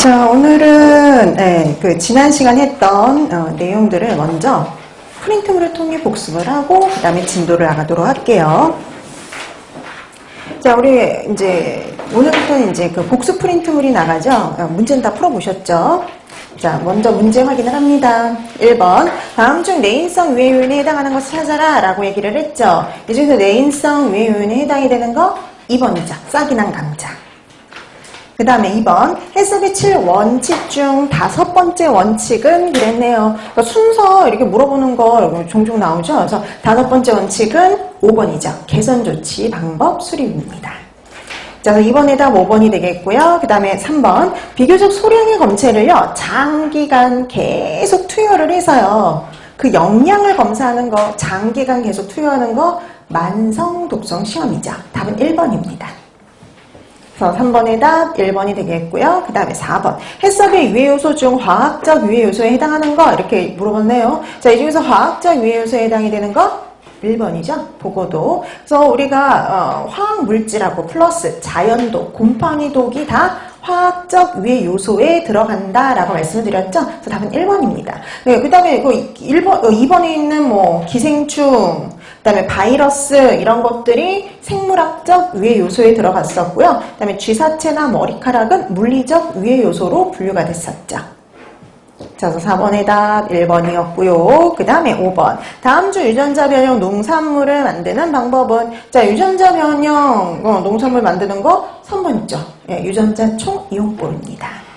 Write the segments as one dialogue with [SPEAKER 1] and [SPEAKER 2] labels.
[SPEAKER 1] 자, 오늘은 네, 그 지난 시간 했던 어, 내용들을 먼저 프린트물을 통해 복습을 하고 그 다음에 진도를 나가도록 할게요. 자, 우리 이제 오늘부터는 이제 그 복습 프린트물이 나가죠. 어, 문제는 다 풀어보셨죠? 자, 먼저 문제 확인을 합니다. 1번. 다음 중 내인성 유해 요인에 해당하는 것을 찾아라 라고 얘기를 했죠. 이 중에서 내인성 유해 요인에 해당이 되는 거 2번이죠. 싹이 난 감자. 그 다음에 2번 해석의 7 원칙 중 다섯 번째 원칙은 그랬네요. 그러니까 순서 이렇게 물어보는 거 종종 나오죠. 그래서 다섯 번째 원칙은 5번이죠. 개선 조치 방법 수립입니다. 자, 그래서 2번에다 5번이 되겠고요. 그 다음에 3번 비교적 소량의 검체를요. 장기간 계속 투여를 해서요. 그 영양을 검사하는 거 장기간 계속 투여하는 거 만성 독성 시험이죠. 답은 1번입니다. 그래서 3번의 답 1번이 되겠고요. 그 다음에 4번. 해석의 유해 요소 중 화학적 유해 요소에 해당하는 거 이렇게 물어봤네요. 자, 이 중에서 화학적 유해 요소에 해당이 되는 거 1번이죠. 보고도. 그래서 우리가 어, 화학 물질하고 플러스 자연독, 곰팡이 독이 다 화학적 유해 요소에 들어간다라고 말씀을 드렸죠. 그래서 답은 1번입니다. 네, 그 다음에 그 1번, 2번에 있는 뭐 기생충, 그다음에 바이러스 이런 것들이 생물학적 유해 요소에 들어갔었고요. 그다음에 쥐사체나 머리카락은 물리적 유해 요소로 분류가 됐었죠. 자, 그래서 4번의 답 1번이었고요. 그 다음에 5번. 다음 주 유전자 변형 농산물을 만드는 방법은 자, 유전자 변형 어, 농산물 만드는 거 3번 있죠. 예, 유전자 총 이용법입니다.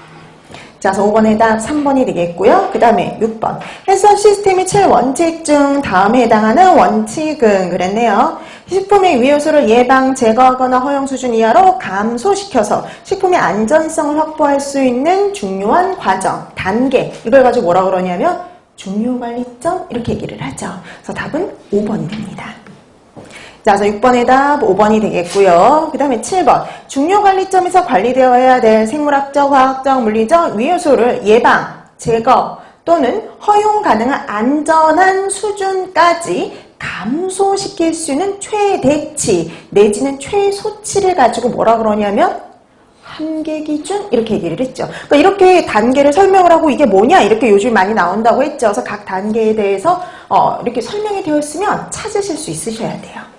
[SPEAKER 1] 자, 그래서 5번의 답 3번이 되겠고요. 그 다음에 6번. 해썹 시스템의 7원칙 중 다음에 해당하는 원칙은 그랬네요. 식품의 위요소를 예방, 제거하거나 허용 수준 이하로 감소시켜서 식품의 안전성을 확보할 수 있는 중요한 과정, 단계. 이걸 가지고 뭐라 그러냐면 중요관리점 이렇게 얘기를 하죠. 그래서 답은 5번이 됩니다. 자, 그래서 6번의 답 5번이 되겠고요. 그 다음에 7번. 중요관리점에서 관리되어야 될 생물학적, 화학적, 물리적 위요소를 예방, 제거 또는 허용 가능한 안전한 수준까지 감소시킬 수 있는 최대치 내지는 최소치를 가지고 뭐라 그러냐면 한계 기준 이렇게 얘기를 했죠. 그러니까 이렇게 단계를 설명을 하고 이게 뭐냐 이렇게 요즘 많이 나온다고 했죠. 그래서 각 단계에 대해서 어, 이렇게 설명이 되어 있으면 찾으실 수 있으셔야 돼요.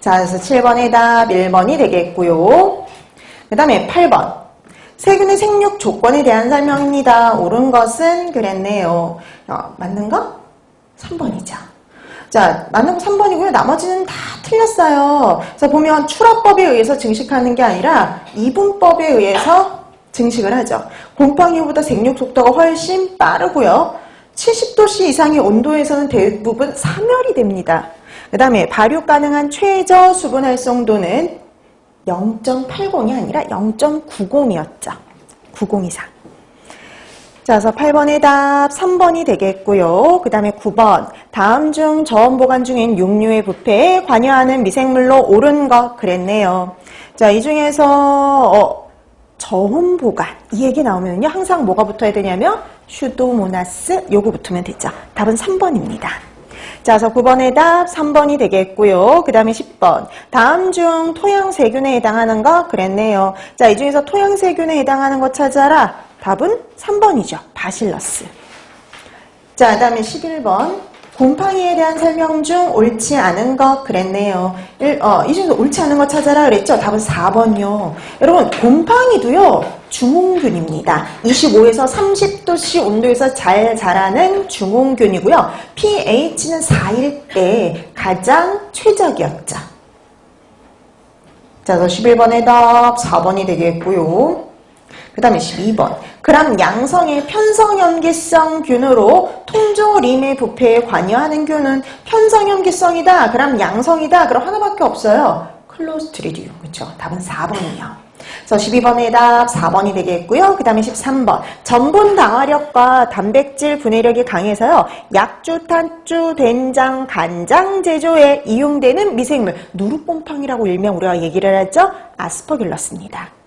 [SPEAKER 1] 자, 그래서 7번의 답 1번이 되겠고요. 그 다음에 8번. 세균의 생육 조건에 대한 설명입니다. 옳은 것은 그랬네요. 어, 맞는 거? 3번이죠. 자, 맞는 거 3번이고요. 나머지는 다 틀렸어요. 그래서 보면 출합법에 의해서 증식하는 게 아니라 이분법에 의해서 증식을 하죠. 곰팡이보다 생육 속도가 훨씬 빠르고요. 70도씨 이상의 온도에서는 대부분 사멸이 됩니다. 그 다음에 발육 가능한 최저 수분 활성도는 0.80이 아니라 0.90이었죠. 90 이상. 자, 그래서 8번의 답 3번이 되겠고요. 그 다음에 9번. 다음 중 저온 보관 중인 육류의 부패에 관여하는 미생물로 옳은 것 그랬네요. 자, 이 중에서 어, 저온 보관 이 얘기 나오면요. 항상 뭐가 붙어야 되냐면 슈도모나스 요거 붙으면 되죠. 답은 3번입니다. 자, 그래서 9번의 답 3번이 되겠고요. 그 다음에 10번. 다음 중 토양세균에 해당하는 거 그랬네요. 자, 이 중에서 토양세균에 해당하는 거 찾아라. 답은 3번이죠. 바실러스. 자, 그 다음에 11번. 곰팡이에 대한 설명 중 옳지 않은 것 그랬네요. 일, 어, 이 중에서 옳지 않은 것 찾아라 그랬죠? 답은 4번이요. 여러분, 곰팡이도요, 중홍균입니다. 25에서 30도씨 온도에서 잘 자라는 중홍균이고요. pH는 4일 때 가장 최적이었죠. 자, 그래서 11번의 답 4번이 되겠고요. 그 다음에 12번. 그람 양성의 편성염기성 균으로 통조림의 부패에 관여하는 균은 편성염기성이다. 그럼 양성이다. 그럼 하나밖에 없어요. 클로스트리디움. 그렇죠. 답은 4번이요. 그래서 12번의 답 4번이 되겠고요. 그 다음에 13번. 전분 당화력과 단백질 분해력이 강해서요. 약주, 탄주, 된장, 간장 제조에 이용되는 미생물 누루뽕팡이라고 일명 우리가 얘기를 하죠. 아스퍼길러스입니다.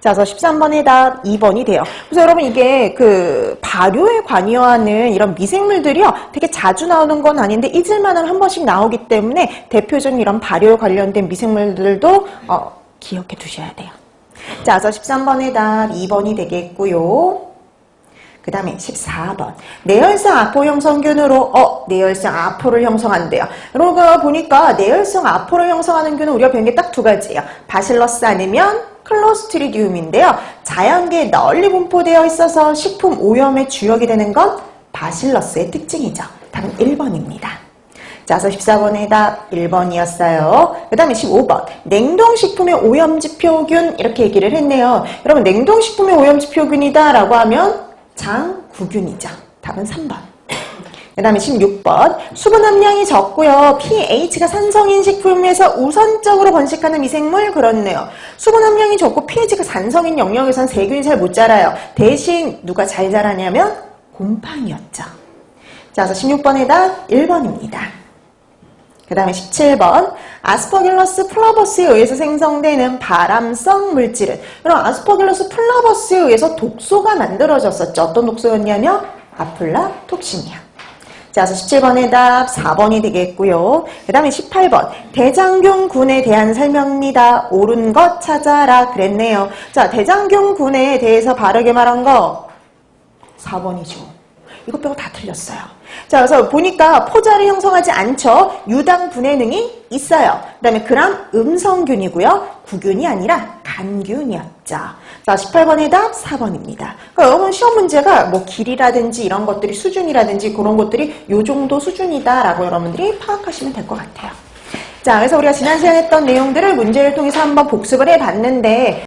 [SPEAKER 1] 자, 그래서 13번의 답 2번이 돼요. 그래서 여러분 이게 그 발효에 관여하는 이런 미생물들이요. 되게 자주 나오는 건 아닌데 잊을만한 한 번씩 나오기 때문에 대표적인 이런 발효에 관련된 미생물들도 어, 기억해 두셔야 돼요. 자, 그래서 13번의 답 2번이 되겠고요. 그 다음에 14번. 내열성 아포 형 성균으로, 어, 내열성 아포를 형성한대요. 여러분, 보니까 내열성 아포를 형성하는 균은 우리가 배운 게 딱 두 가지예요. 바실러스 아니면 클로스트리디움인데요. 자연계에 널리 분포되어 있어서 식품 오염의 주역이 되는 건 바실러스의 특징이죠. 답은 1번입니다. 자, 그래서 14번의 답 1번이었어요. 그 다음에 15번. 냉동식품의 오염지표균 이렇게 얘기를 했네요. 여러분 냉동식품의 오염지표균이다 라고 하면 장구균이죠. 답은 3번. 그 다음에 16번. 수분 함량이 적고요. pH가 산성인 식품에서 우선적으로 번식하는 미생물 그렇네요. 수분 함량이 적고 pH가 산성인 영역에선 세균이 잘 못 자라요. 대신 누가 잘 자라냐면 곰팡이였죠. 자, 그래서 16번의 답 1번입니다. 그 다음에 17번 아스퍼길러스 플라버스에 의해서 생성되는 바람성 물질은 그럼 아스퍼길러스 플라버스에 의해서 독소가 만들어졌었죠. 어떤 독소였냐면 아플라톡신이야. 자, 그래서 17번의 답 4번이 되겠고요. 그 다음에 18번 대장균군에 대한 설명입니다. 옳은 것 찾아라 그랬네요. 자, 대장균군에 대해서 바르게 말한 거 4번이죠. 이거 빼고 다 틀렸어요. 자, 그래서 보니까 포자를 형성하지 않죠. 유당 분해 능이 있어요. 그 다음에 그람 음성균이고요. 구균이 아니라 간균이었죠. 자, 18번의 답 4번입니다. 그러니까 여러분 시험 문제가 뭐 길이라든지 이런 것들이 수준이라든지 그런 것들이 요 정도 수준이다라고 여러분들이 파악하시면 될 것 같아요. 자, 그래서 우리가 지난 시간에 했던 내용들을 문제를 통해서 한번 복습을 해봤는데